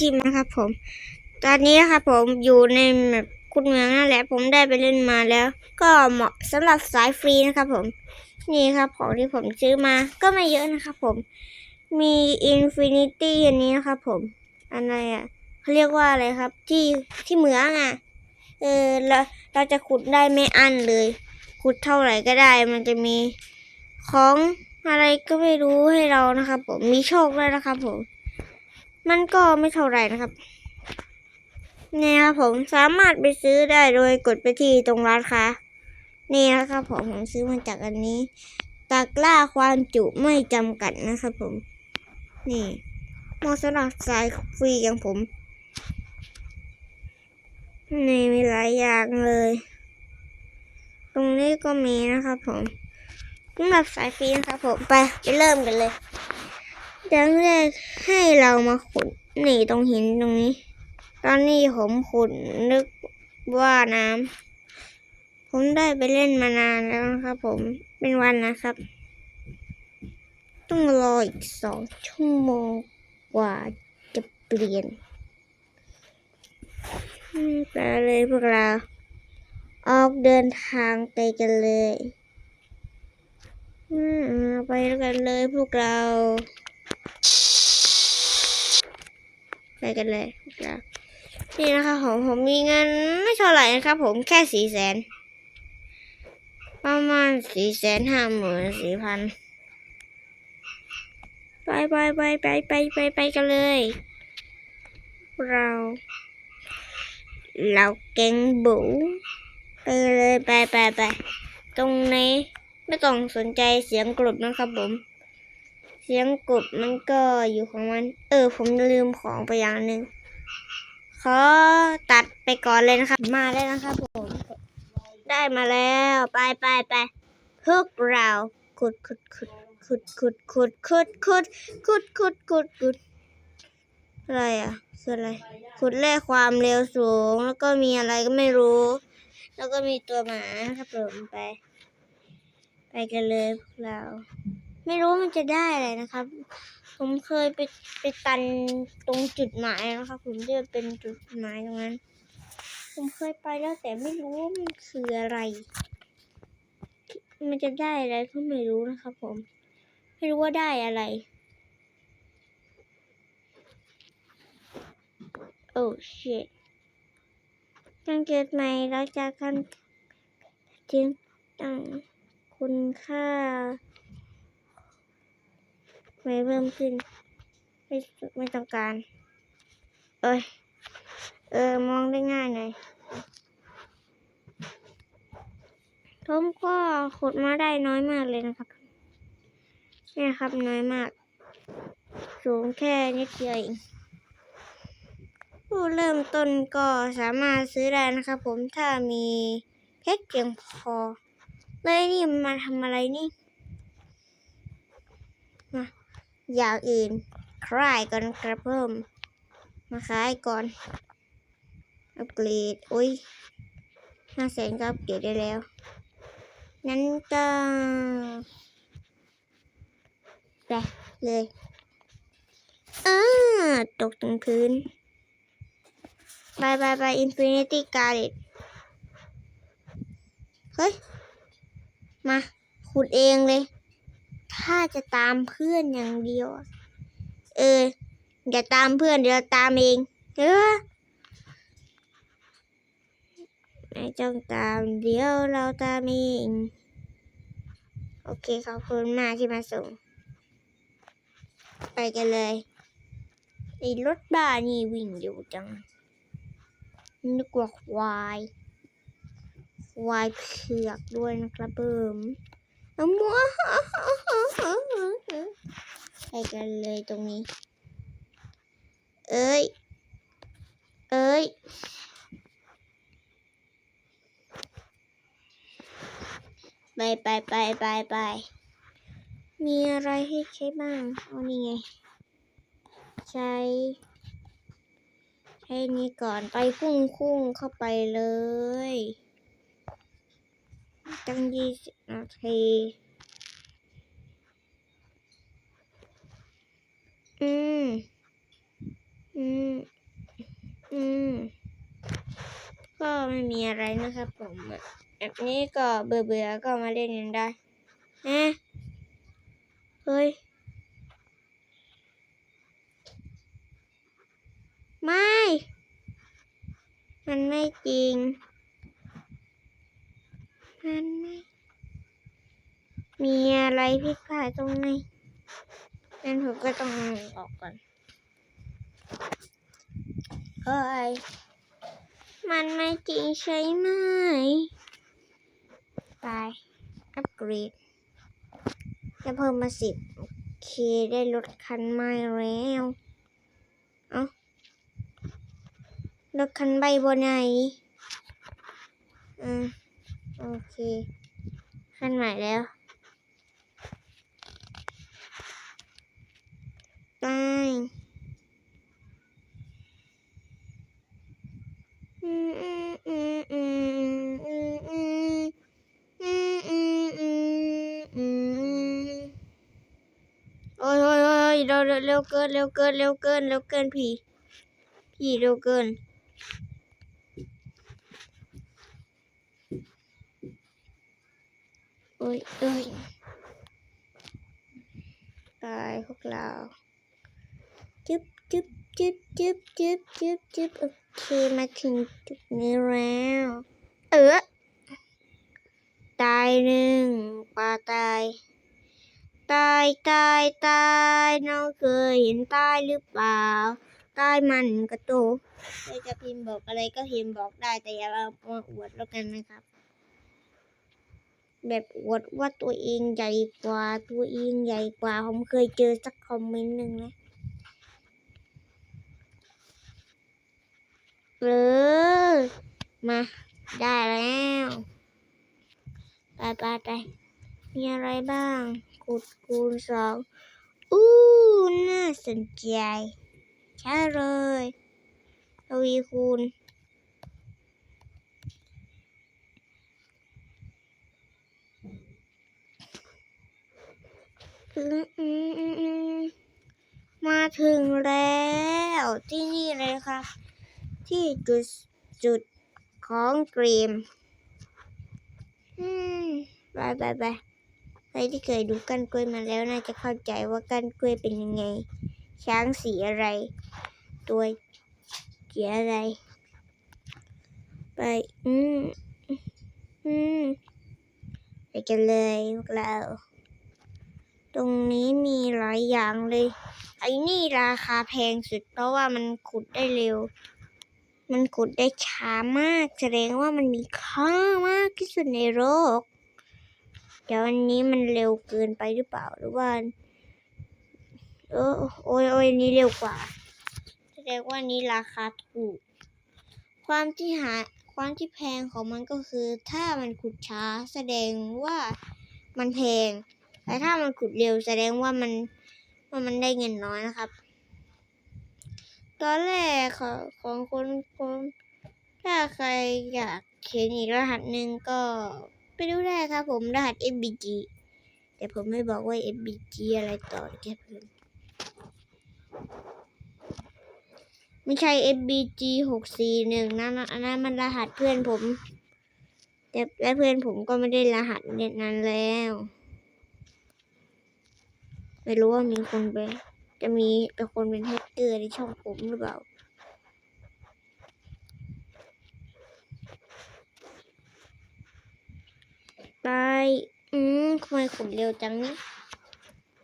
ทีมนะครับผม ตอนนี้ครับผมอยู่ในแบบคุณเมืองนั่นแหละ ผมได้ไปเล่นมาแล้ว ก็เหมาะสำหรับสายฟรีนะครับผม นี่ครับของที่ผมซื้อมาก็ไม่เยอะนะครับผม มีอินฟินิตี้อันนี้นะครับผม อะไรอะเขาเรียกว่าอะไรครับ ที่ที่เหมืองอะ เออเราเราจะขุดได้ไม่อั้นเลย ขุดเท่าไหร่ก็ได้ มันจะมีของอะไรก็ไม่รู้ให้เรานะครับผม มีโชคด้วยนะครับผม มันก็ไม่เท่าไหร่นะครับเนี่ยครับผมสามารถไปซื้อได้โดยกดไปที่ตรงร้านค้านี่นะครับผมผมซื้อมาจากอันนี้ตะกร้าความจุไม่จำกัดนะครับผม นี่เหมาะสำหรับสายฟรีอย่างผม นี่มีหลายอย่างเลย ตรงนี้ก็มีนะครับผมสำหรับสายฟรีนะครับผมไปไปเริ่มกันเลย ดังแรกให้เรามาขุดนี่ตรงหินตรงนี้ ตอนนี้ผมขุดนึกว่าน้ำผมได้ไปเล่นมานานแล้วนะครับ ผมเป็นวันนะครับ ต้องรออีกสองชั่วโมงกว่าจะเปลี่ยนไปเลยพวกเรา ออกเดินทางไปกันเลย ไปกันเลยพวกเรา ไปกันเลยพวกเรานี่นะคะผมผมมีเงินไม่เท่าไหร่นะครับผมแค่สี่แสนประมาณสี่แสนห้าหมื่นสี่พันไปไปไปไปไปไปไปกันเลย เรา เราแกงบูไปเลยไปไปไปตรงนี้ไม่ต้องสนใจเสียงกรุบนะครับผม เสียงกบมันก็อยู่ของมัน เออ ผมลืมของไปอย่างหนึ่งขอตัดไปก่อนเลยนะครับ มาแล้วนะครับผม ได้มาแล้วไปไปไปพวกเราขุดขุดขุดขุดขุดขุดขุดขุดขุดขุดขุดขุดอะไรอะคืออะไรขุดแร่ความเร็วสูง แล้วก็มีอะไรก็ไม่รู้ แล้วก็มีตัวหมาครับผมไป ไปกันเลยพวกเรา ไม่รู้มันจะได้อะไรนะครับ ผมเคยไปไปตันตรงจุดหมายนะครับ ผมที่เป็นจุดหมายตรงนั้น ผมเคยไปแล้วแต่ไม่รู้ว่ามันคืออะไร มันจะได้อะไรก็ไม่รู้นะครับผม ไม่รู้ว่าได้อะไร โอ้ shit การเกิดใหม่หลังจากการทิ้งตั้งคุณค่า ไม่เพิ่มขึ้น ไม่ไม่ต้องการ เอ้ย เออ มองได้ง่ายหน่อยผมก็ขุดมาได้น้อยมากเลยนะครับ เนี่ยครับน้อยมาก สูงแค่นิดเดียวเองผู้เริ่มต้นก็สามารถซื้อได้นะครับผมถ้ามีเพชรเพียงพอ เลยนี่มันมาทำอะไรนี่มา อย่างอื่นคลายก่อนครับเพิ่ม มาขายก่อน อัปเกรด อุ้ยห้าแสนก็อัปเกรดได้แล้วงั้นก็ไปเลยอ่าตกตรงพื้นบายบายบายอินฟินิตี้การ์ดเฮ้ย มา ขุดเองเลย ถ้าจะตามเพื่อนอย่างเดียว เออ อย่าตามเพื่อนเดี๋ยวตามเอง เออไม่ต้องตามเดี๋ยวเราตามเอง โอเคขอบคุณมากที่มาส่ง ไปกันเลยไอ้รถบ้านี่วิ่งเร็วจัง นึกว่าควาย ควายเผือกด้วยนะครับเบิ่ม มัวไปกันเลยตรงนี้ เอ้ย เอ้ย ไปไปไปไปไป มีอะไรให้ใช้บ้าง เอานี่ไง ใช้ ใช้นี้ก่อนไปพุ่งพุ่งเข้าไปเลย ตั้งยี่สิบนาที อืม อืม อืม ก็ไม่มีอะไรนะครับผมอะแบบนี้ก็เบื่อเบื่อๆก็มาเล่นกันได้ฮะเฮ้ย ไม่ มันไม่จริง มันไม่มีอะไรผิดพลาดตรงไหนงั้นผมก็ต้องออกก่อนเฮ้ยมันไม่จริงใช่ไหม ไป อัปเกรดจะเพิ่มมาสิบโอเคได้รถคันใหม่แล้ว เอารถคันใบบนไหนอืม โอเคคันใหม่แล้วไปอืมอืมอืมอืมอืมอืมอืมอืมอืมอืมโอ้ยโอ้ยโอ้ยเร็วเร็วเร็วเกินเร็วเกินเร็วเกินเร็วเกินพี่พี่เร็วเกิน โอ้ยเอ้ยตายพวกเราจึ๊บจึ๊บจึ๊บจึ๊บจึ๊บจึ๊บจึ๊บโอเคมาถึงจุดนี้แล้ว เออตายหนึ่งปลาตาย ตายตายตายน้องเคยเห็นตายหรือเปล่าตายมันกระโตใครจะพิมพ์บอกอะไรก็พิมพ์บอกได้แต่อย่าเอามาอวดแล้วกันนะครับ แบบอวดว่าตัวเองใหญ่กว่าตัวเองใหญ่กว่าผมเคยเจอสักคอมเมนต์หนึ่งนะเออมาได้แล้วไปไปไปมีอะไรบ้างขุดคูณสองอู้น่าสนใจใช่เลยทวีคูณ อืมอืมาถึงแล้วที่นี่เลยครับ ที่จุดจุดของเกมอืมไปไปไปใครที่เคยดูกันกล้วยมาแล้วน่าจะเข้าใจว่ากันกล้วยเป็นยังไง ช้างสีอะไร ตัวเกียอะไร ไป อืม อืม ไปกันเลยพวกเรา ตรงนี้มีหลายอย่างเลย ไอ้นี่ราคาแพงสุด เพราะว่ามันขุดได้เร็ว มันขุดได้ช้ามาก แสดงว่ามันมีค่ามากที่สุดในโลกเดี๋ยวอันนี้มันเร็วเกินไปหรือเปล่าหรือว่าเออโอ้ยโอ้ยนนี้เร็วกว่า แสดงว่านี้ราคาถูก ความที่หาความที่แพงของมันก็คือ ถ้ามันขุดช้าแสดงว่ามันแพง แต่ถ้ามันขุดเร็วแสดงว่ามันว่ามันได้เงินน้อยนะครับ ตอนแรกของของคนคนถ้าใครอยากเห็นอีกรหัสหนึ่งก็ไปดูได้ครับผมรหัส FBG แต่ผมไม่บอกว่า FBG อะไรต่อแค่เพิ่มไม่ใช่ FBG หกสี่หนึ่งนะอันนั้นมันรหัสเพื่อนผม แต่และเพื่อนผมก็ไม่ได้รหัสเน็ตนั้นแล้ว ไม่รู้ว่ามีคนไป จะมีเป็นคนเป็นแฮกเกอร์ในช่องผมหรือเปล่าไป อืมทำไมขุดเร็วจังนี่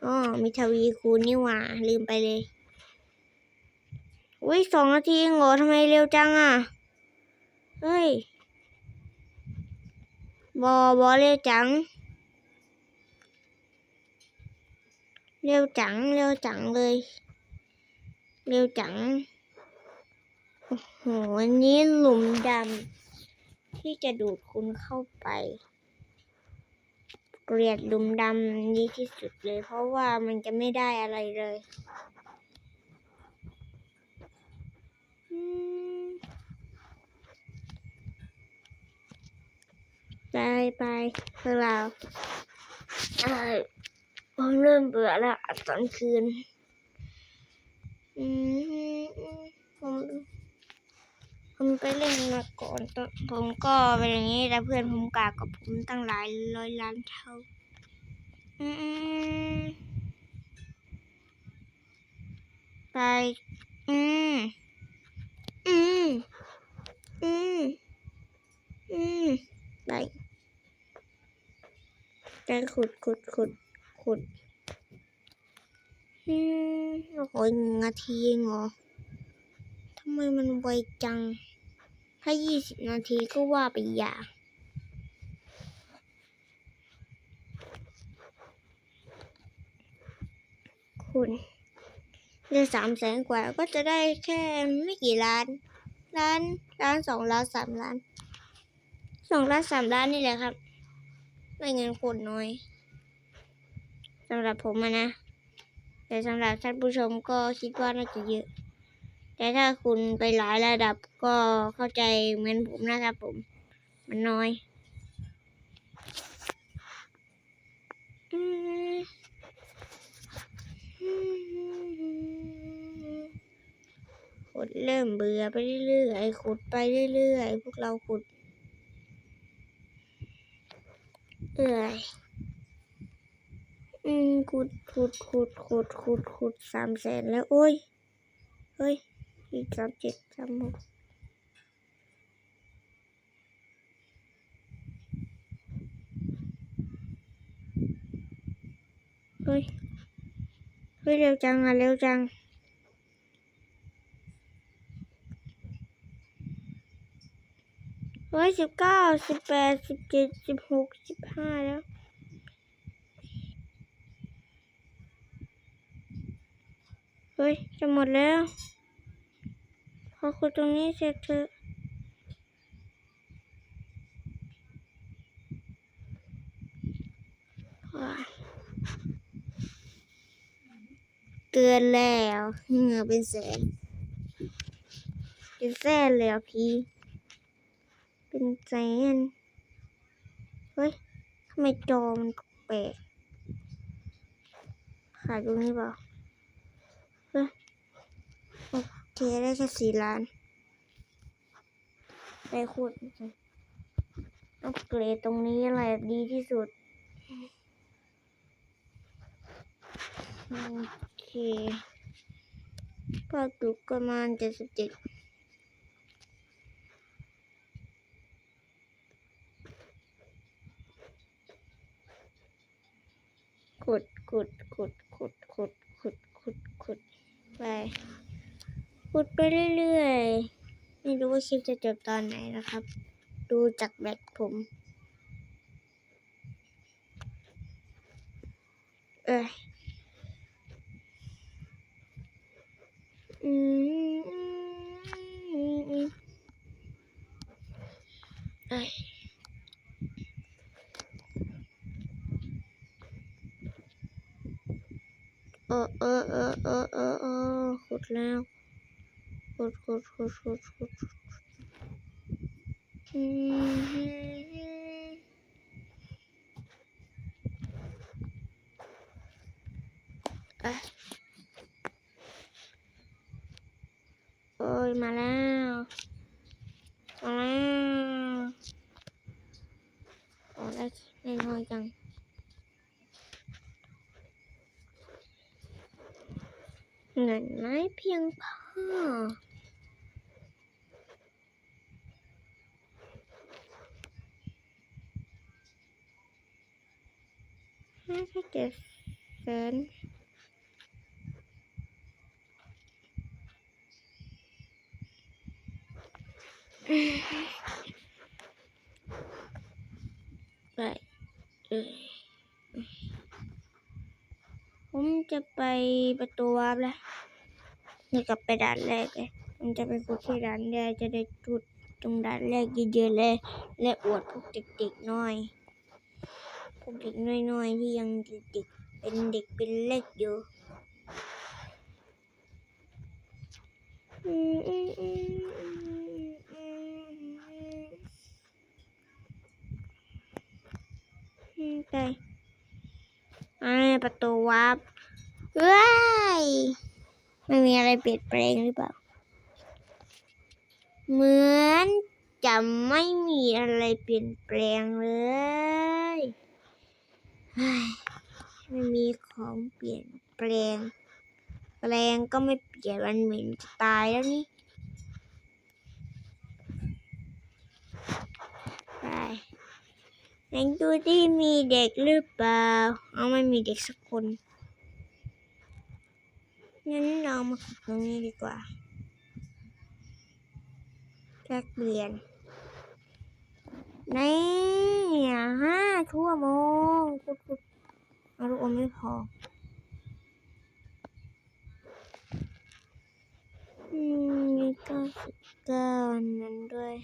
อ๋อมีทวีคูณนี่หว่า ลืมไปเลยอุ้ยสองนาทีเองเหรอทำไมเร็วจังอะ เฮ้ย บอบอเร็วจัง เร็วจัง เร็วจังเลย เร็วจัง โอ้โหอันนี้หลุมดำที่จะดูดคุณเข้าไป เกลียดหลุมดำนี้ที่สุดเลย เพราะว่ามันจะไม่ได้อะไรเลยไปไปพวกเรา ผมเริ่มเบื่อแล้วตอนคืน อืมผมไปเล่นมาก่อนตอนผมก็เป็นอย่างนี้แต่เพื่อนผมกากกับผมตั้งหลายร้อยล้านเท่า อืมไปอืมอืมอืมอืมไปไปขุดขุดขุด ขุดอืมโอ้โหหนึ่งนาทีเองเหรอทำไมมันไวจัง ถ้ายี่สิบนาทีก็ว่าไปอย่าคุณได้สามแสนกว่าก็จะได้แค่ไม่กี่ล้าน ล้านล้านสองล้านสามล้านสองล้านสามล้านนี่แหละครับได้เงินคตรน้อย สำหรับผมนะ แต่สำหรับท่านผู้ชมก็คิดว่าน่าจะเยอะ แต่ถ้าคุณไปหลายระดับก็เข้าใจเหมือนผมนะครับผม มันน้อยขุดเริ่มเบื่อไปเรื่อยๆขุดไปเรื่อยๆพวกเราขุดเอื่อย ขุดขุดขุดขุดขุดขุดสามแสนแล้ว โอ้ย เฮ้ย อีกสามเจ็ดสามหกเฮ้ย เฮ้ย เร็วจังอะ เร็วจังเฮ้ยสิบเก้าสิบแปดสิบเจ็ดสิบหกสิบห้าแล้ว เฮ้ย จะหมดแล้ว พอคุยตรงนี้เสร็จเถอะว้ายเกินแล้วเหงื่อเป็นแสนเป็นแสนเลยอะพี่ เป็นแสนเฮ้ยทำไมจอมันแปลกขายตรงนี้เปล่า เฮ้ย โอ เคได้แค่สี่ล้านได้คูดต้องเกรดตรงนี้อะไรดีที่สุด โอเคภาคตุกประมาณเจ็ดสิบเจ็ดขุดขุดขุดขุดขุดขุดขุดขุดไป ขุดไปเรื่อยๆ ไม่รู้ว่าคลิปจะจบตอนไหนนะครับ ดูจากแบตผม เอ้ยอืมอืมอืมอืมเอ้ยเออเออเออเออเออเออขุดแล้ว Koş koş koş koş koş. Ah. Ôi mà lao Mà lao Ở đây này ngồi gần Ngày máy, piang pha มาแล้วมาแล้วโอ้ได้ได้น้อยจังเงินไม่เพียงพอห้าสิบเจ็ดแสนไปเอ้ยผมจะไปประตูวาร์ปแล้วนี่กลับไปด่านแรกเลยผมจะไปขุดที่ด่านแรกจะได้จุดตรงด่านแรกเยอะๆเลย และอวดพวกเด็กๆหน่อย เด็กน้อยๆที่ยังเด็กเป็นเด็กเป็นเล็กอยู่อืมอืมอืมอืมอืมอืมไปอ่าประตูวับเฮ้ยไม่มีอะไรเปลี่ยนแปลงหรือเปล่า เหมือนจะไม่มีอะไรเปลี่ยนแปลงเลย ไม่มีของเปลี่ยนแปลง แปลงก็ไม่เปลี่ยนมันเหม็นจะตายแล้วนี่ไปไหนดูที่มีเด็กหรือเปล่า เอาไม่มีเด็กสักคนงั้นเรามาขุดตรงนี้ดีกว่าแลกเปลี่ยน นี่ห้าชั่วโมงขุดขุดอาลูกอมไม่พอ อืมมีเก้าสิบเก้านั้นด้วย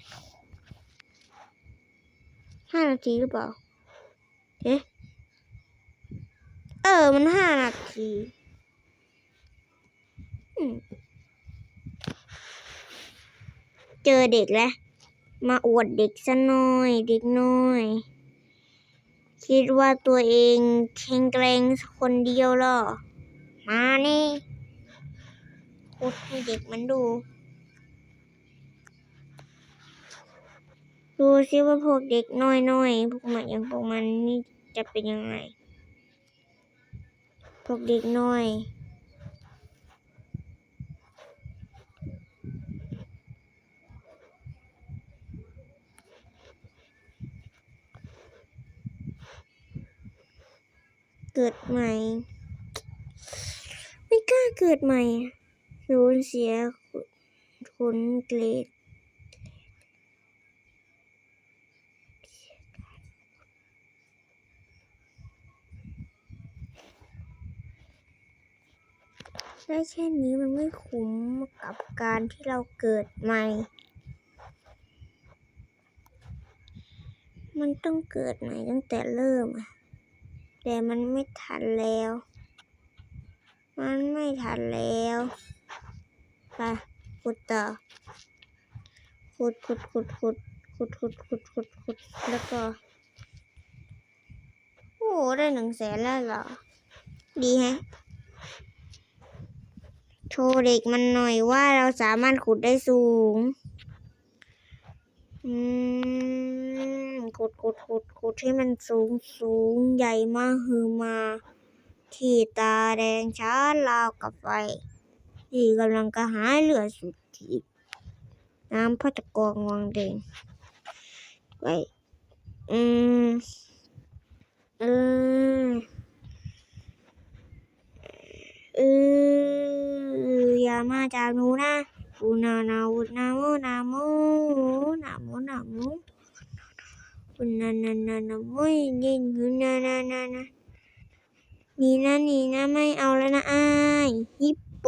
ห้านาทีหรือเปล่าเอ๊ะเออ มันห้านาทีเจอเด็กแล้ว มาอวดเด็กซะหน่อย เด็กน้อย คิดว่าตัวเองแข็งแกร่งคนเดียวหรอ มานี่พูดให้เด็กมันดู ดูซิว่าพวกเด็กน้อยๆพวกมันอย่างพวกมันนี่จะเป็นยังไง พวกเด็กน้อย เกิดใหม่ ไม่กล้าเกิดใหม่สูญเสียผลเกรดได้แค่นี้มันไม่คุ้มกับการที่เราเกิดใหม่ มันต้องเกิดใหม่ตั้งแต่เริ่มอะ แต่มันไม่ทันแล้ว มันไม่ทันแล้วไปขุดต่อขุดขุดขุดขุดขุดขุดขุดขุดขุดแล้วก็ โอ้ได้หนึ่งแสนแล้วเหรอ ดีฮะ โชว์เด็กมันหน่อยว่าเราสามารถขุดได้สูง อืม ขุดขุดขุดขุดให้มันสูงสูงใหญ่มากฮือมา ที่ตาแดงช้าราวกับไฟที่กำลังกระหายเลือสุดขีน้ำพัดกองวังเดงไว้อืมเออเอออย่ามาจากหนูนะอูนานาอูนาโมนาโมนาโมนาโม อูนานานานาโมยินอูนานานานานี่นะนี่นะไม่เอาแล้วนะอ้ายฮิปโป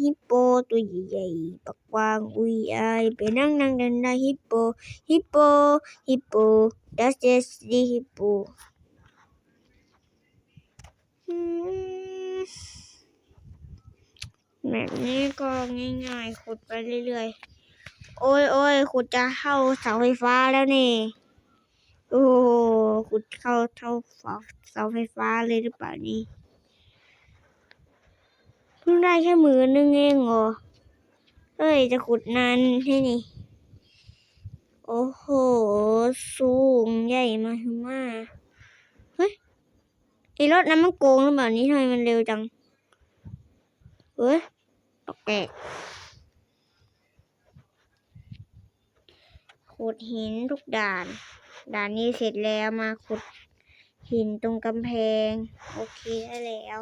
ฮิปโปตัวใหญ่ๆปากกวางอุยอายไปนั่งนั่งดันได้ฮิปโปฮิปโปฮิปโป that's just the hippo แบบนี้ก็ง่ายๆขุดไปเรื่อยๆ โอ้ยโอ้ยขุดจะเข้าเสาไฟฟ้าแล้วนี่ โอ้โหขุดเข้าเท่าเสาเสาไฟฟ้าเลยหรือเปล่านี่เพิ่งได้แค่มือนึงเองเหรอเฮ้ยจะขุดนานให้นี่โอ้โห สูงใหญ่มากมากเฮ้ยไอรถนั้นมันโกงหรือเปล่านี่ทำไมมันเร็วจังเฮ้ยตกแปลกขุดหินทุกด่าน ด่านนี้เสร็จแล้วมาขุดหินตรงกำแพง โอเคได้แล้ว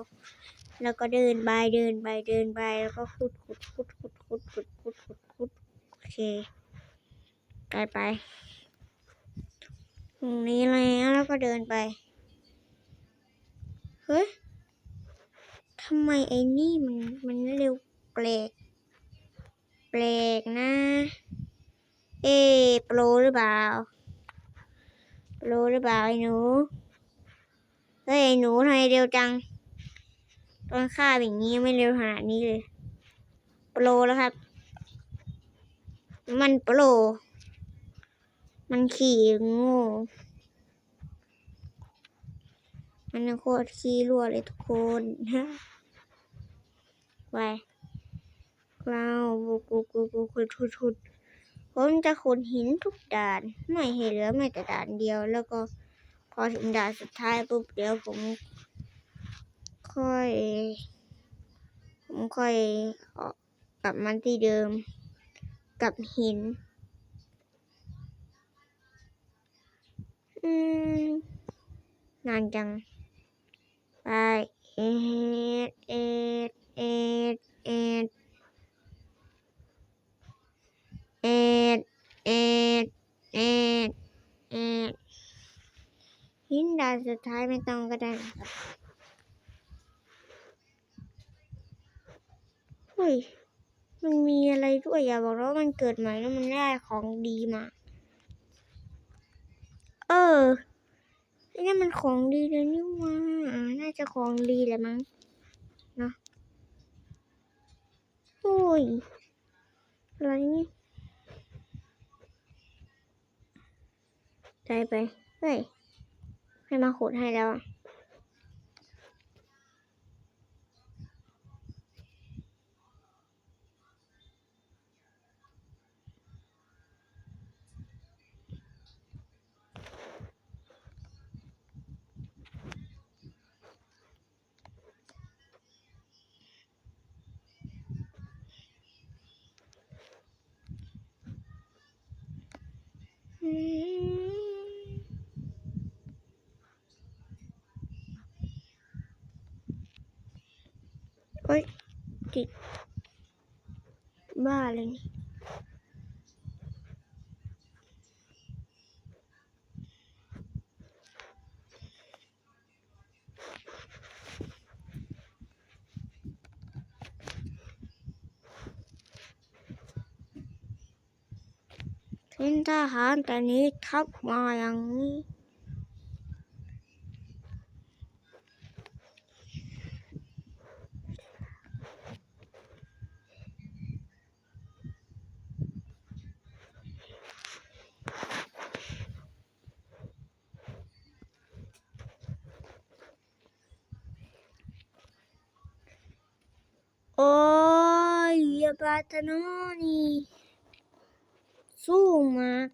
แล้วก็เดินไปเดินไปเดินไปแล้วก็ขุดขุดขุดขุดขุดขุดขุดขุดขุดโอเคไปไปตรงนี้แล้วแล้วก็เดินไปเฮ้ยทำไมไอ้นี่มันมันเร็วแปลกแปลกนะ เอะโปรหรือเปล่า รหรือเปล่าไอ้หนู เฮ้ยไอ้หนูทำไมเร็วจังตอนฆ่าอย่างนี้ไม่เร็วขนาดนี้เลย โปรแล้วครับ มันโปร มันขี่ง่มันโคตรขี้รั่วเลยทุกคนไปเราบุกบุกบุกบุกขุดขุดขุด ผมจะขุดหินทุกด่าน ไม่ให้เหลือแม้แต่ด่านเดียว แล้วก็พอถึงด่านสุดท้ายปุ๊บเดี๋ยวผม ค่อย ผมค่อยออกกลับมาที่เดิม กับหิน อืม นานจัง ไป เอ็ด เอ็ด เอ็ด เอ็ด เอ็ดเอ็ดเอ็ดเอ็ดหินดานสุดท้ายไม่ต้องก็ได้นะครับเฮ้ย มันมีอะไรด้วยอย่าบอกว่ามันเกิดใหม่แล้วมันได้ของดีมา เออไอ้นั่มันของดีเลยนี่ว่าน่าจะของดีแหละมั้งเนาะโอ้ยอะไรนี่ ได้ไป เฮ้ย ให้มาขุดให้แล้วอะอืมโอ้ย ติดบ้าเลยนี่เป็นทหารแต่นี้ทับมาอย่างนี้ โอ้ ยอย่าบาตะโนนี่สู้มาก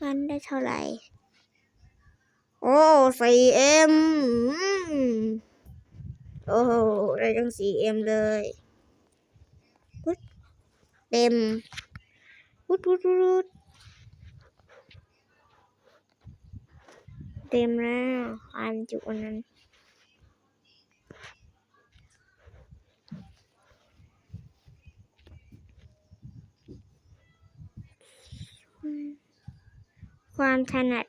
กันได้เท่าไหร่ โอ้สี่เอ็มโอ้โหได้ตั้งสี่เอ็มเลยวุดเต็มวุดวุดวุดวุดเต็มแล้วความจุอันนั้น ความถนัด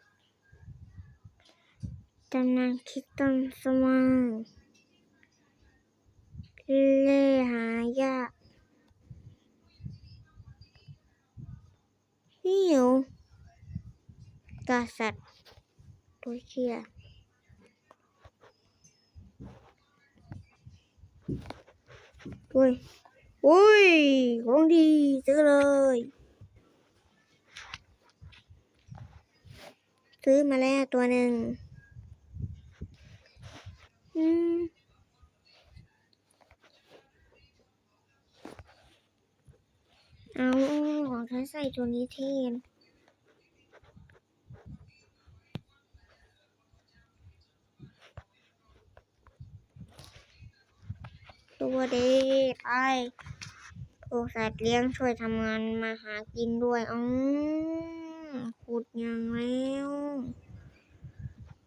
ตำนานคิดต้นสมองเล่หายากหิวกษัตริย์ตัวเชียอุ้ยอุ้ย ของดีซื้อเลย ซื้อมาแล้วตัวหนึ่งอืมเอาของฉันใส่ตัวนี้เทนตัวเด็กไอ้โอ้สัตว์เลี้ยงช่วยทำงานมาหากินด้วยอ๋อ ดอย่างแล้ว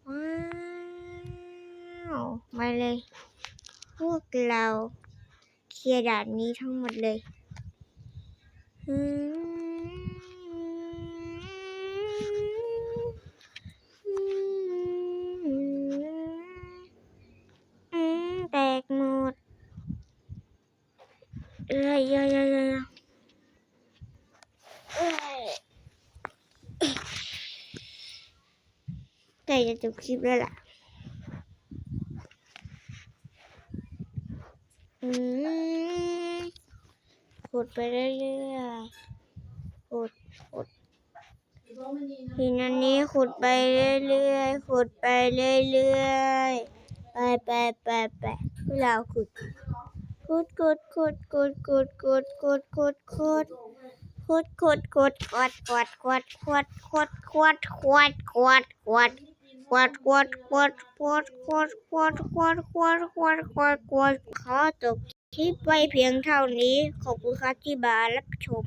ว้าวมาเลย พวกเรา เคลียร์ด่านนี้ทั้งหมดเลยอืมอืมแตกหมดเอ้ยเอ้ยเอ้ยเอ้ยเอ้ย ใกล้จะจบคลิปแล้วล่ะ อืมขุดไปเรื่อยๆขุดขุดทีนั้นนี้ขุดไปเรื่อยๆขุดไปเรื่อยๆ ไปไปไปไปเวลาขุด ขุดขุดขุดขุดขุดขุดขุดขุดขุดขุดขุดขุดขวดขวดขวดขวดขวดขวดขวดขวดขวด ควดควดควดควดควดควดควดควดควดควดควดขอจบคลิปไว้เพียงเท่านี้ ขอบคุณครับที่มารับชม